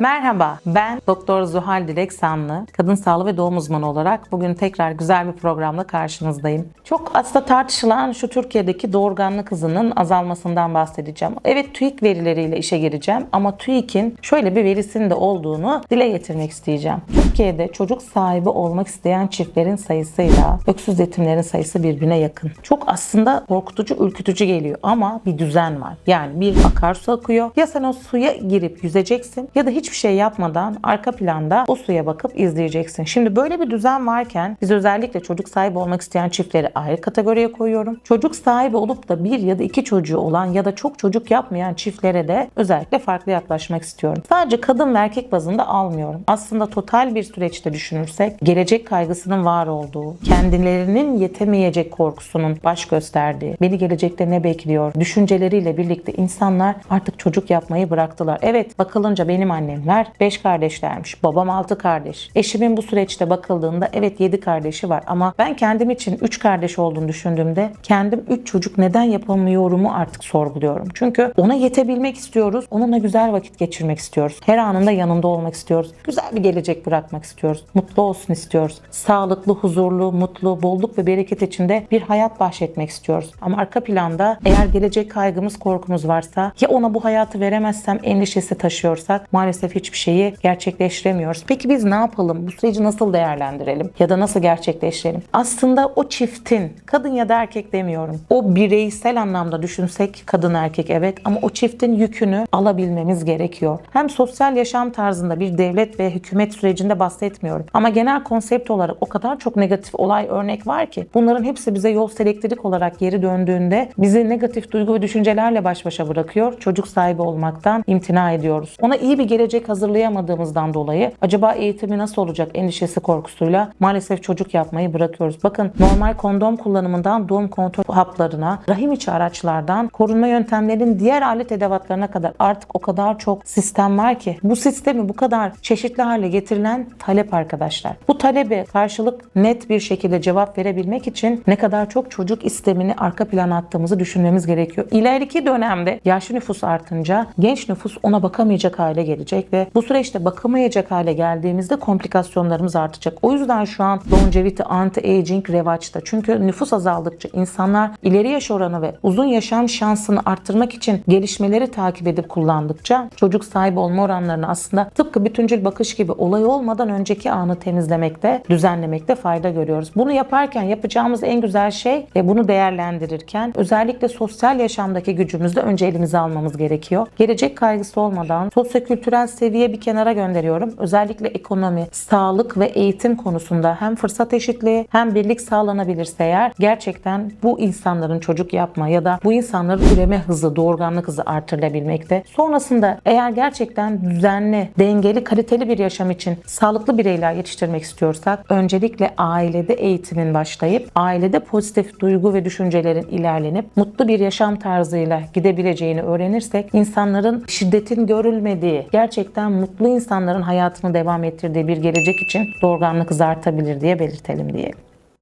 Merhaba, ben Doktor Zuhal Dilek Sanlı, kadın sağlığı ve doğum uzmanı olarak bugün tekrar güzel bir programla karşınızdayım. Çok aslında tartışılan şu Türkiye'deki doğurganlık hızının azalmasından bahsedeceğim. Evet TÜİK verileriyle işe gireceğim ama TÜİK'in şöyle bir verisinin de olduğunu dile getirmek isteyeceğim. Türkiye'de çocuk sahibi olmak isteyen çiftlerin sayısıyla öksüz yetimlerin sayısı birbirine yakın. Çok aslında korkutucu, ürkütücü geliyor ama bir düzen var. Yani bir akarsu akıyor. Ya sen o suya girip yüzeceksin ya da hiçbir şey yapmadan arka planda o suya bakıp izleyeceksin. Şimdi böyle bir düzen varken biz özellikle çocuk sahibi olmak isteyen çiftleri ayrı kategoriye koyuyorum. Çocuk sahibi olup da bir ya da iki çocuğu olan ya da çok çocuk yapmayan çiftlere de özellikle farklı yaklaşmak istiyorum. Sadece kadın ve erkek bazında almıyorum. Aslında total bir süreçte düşünürsek gelecek kaygısının var olduğu, kendilerinin yetemeyecek korkusunun baş gösterdiği, beni gelecekte ne bekliyor düşünceleriyle birlikte insanlar artık çocuk yapmayı bıraktılar. Evet bakılınca benim annemler 5 kardeşlermiş. Babam 6 kardeş. Eşimin bu süreçte bakıldığında evet 7 kardeşi var ama ben kendim için 3 kardeş olduğunu düşündüğümde kendim 3 çocuk neden yapamıyorumu artık sorguluyorum. Çünkü ona yetebilmek istiyoruz. Onunla güzel vakit geçirmek istiyoruz. Her anında yanında olmak istiyoruz. Güzel bir gelecek bırakmak istiyoruz. Mutlu olsun istiyoruz. Sağlıklı, huzurlu, mutlu, bolluk ve bereket içinde bir hayat bahşetmek istiyoruz. Ama arka planda eğer gelecek kaygımız, korkumuz varsa ya ona bu hayatı veremezsem endişesi taşıyorsak maalesef hiçbir şeyi gerçekleştiremiyoruz. Peki biz ne yapalım? Bu süreci nasıl değerlendirelim? Ya da nasıl gerçekleştirelim? Aslında o çiftin, kadın ya da erkek demiyorum. O bireysel anlamda düşünsek kadın erkek evet ama o çiftin yükünü alabilmemiz gerekiyor. Hem sosyal yaşam tarzında bir devlet ve hükümet sürecinde bahsetmiyorum. Ama genel konsept olarak o kadar çok negatif olay örnek var ki bunların hepsi bize yol elektrik olarak geri döndüğünde bizi negatif duygu ve düşüncelerle baş başa bırakıyor. Çocuk sahibi olmaktan imtina ediyoruz. Ona iyi bir gelecek hazırlayamadığımızdan dolayı acaba eğitimi nasıl olacak endişesi korkusuyla maalesef çocuk yapmayı bırakıyoruz. Bakın normal kondom kullanımından doğum kontrol haplarına, rahim içi araçlardan korunma yöntemlerinin diğer alet edevatlarına kadar artık o kadar çok sistem var ki bu sistemi bu kadar çeşitli hale getirilen talep arkadaşlar. Bu talebe karşılık net bir şekilde cevap verebilmek için ne kadar çok çocuk istemini arka plana attığımızı düşünmemiz gerekiyor. İleriki dönemde yaşlı nüfus artınca genç nüfus ona bakamayacak hale gelecek ve bu süreçte bakamayacak hale geldiğimizde komplikasyonlarımız artacak. O yüzden şu an longevity, anti-aging revaçta. Çünkü nüfus azaldıkça insanlar ileri yaş oranı ve uzun yaşam şansını arttırmak için gelişmeleri takip edip kullandıkça çocuk sahibi olma oranlarını aslında tıpkı bütüncül bakış gibi olay olmadan önceki anı temizlemekte, düzenlemekte fayda görüyoruz. Bunu yaparken yapacağımız en güzel şey ve bunu değerlendirirken özellikle sosyal yaşamdaki gücümüzü de önce elimize almamız gerekiyor. Gelecek kaygısı olmadan sosyokültürel seviye bir kenara gönderiyorum. Özellikle ekonomi, sağlık ve eğitim konusunda hem fırsat eşitliği hem birlik sağlanabilirse eğer gerçekten bu insanların çocuk yapma ya da bu insanların üreme hızı, doğurganlık hızı artırılabilmekte. Sonrasında eğer gerçekten düzenli, dengeli, kaliteli bir yaşam için sağlıklı bireyler yetiştirmek istiyorsak öncelikle ailede eğitimin başlayıp ailede pozitif duygu ve düşüncelerin ilerlenip mutlu bir yaşam tarzıyla gidebileceğini öğrenirsek insanların şiddetin görülmediği, gerçekten mutlu insanların hayatını devam ettirdiği bir gelecek için doğurganlık hızı artabilir diye belirtelim diyelim.